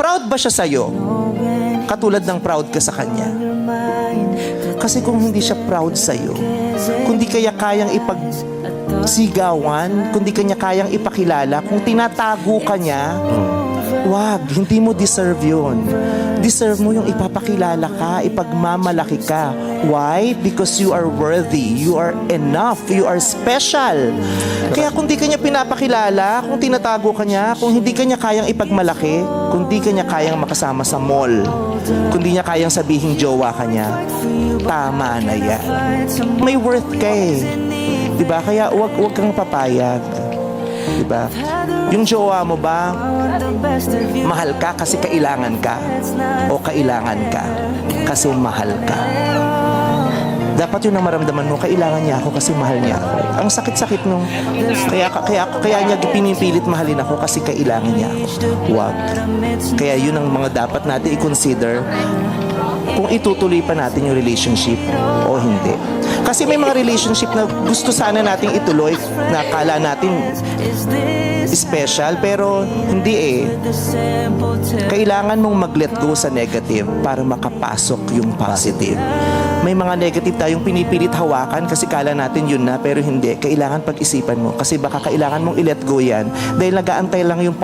Proud ba siya sa'yo? Katulad ng proud ka sa kanya. Kasi kung hindi siya proud sa'yo, kung di kaya kayang ipagsigawan, kung di kanya kayang ipakilala, kung tinatago ka niya, wag, hindi mo deserve yun. Deserve mo yung ipapakilala ka, ipagmamalaki ka. Why? Because you are worthy, you are enough, you are special. Kaya kung di kanya pinapakilala, kung tinatago ka niya, kung hindi kanya kayang ipagmalaki, kung di kanya kayang makasama sa mall, kung di niya kayang sabihin jowa ka niya, tama na yan. May worth ka eh. Diba? Kaya wag, wag kang papayag. Diba? Yung jowa mo ba, mahal ka kasi kailangan ka? O kailangan ka kasi mahal ka? Dapat yun ang maramdaman mo, kailangan niya ako kasi mahal niya ako. Ang sakit-sakit nung, kaya, kaya, kaya niya pinipilit mahalin ako kasi kailangan niya ako. Wag. Kaya yun ang mga dapat natin i-consider kung itutuloy pa natin yung relationship o hindi. Kasi may mga relationship na gusto sana nating ituloy na kala natin special pero hindi eh. Kailangan mong mag-let go sa negative para makapasok yung positive. May mga negative tayong pinipilit hawakan kasi kala natin yun na pero hindi. Kailangan pag-isipan mo kasi baka kailangan mong i-let go yan dahil nagaantay lang yung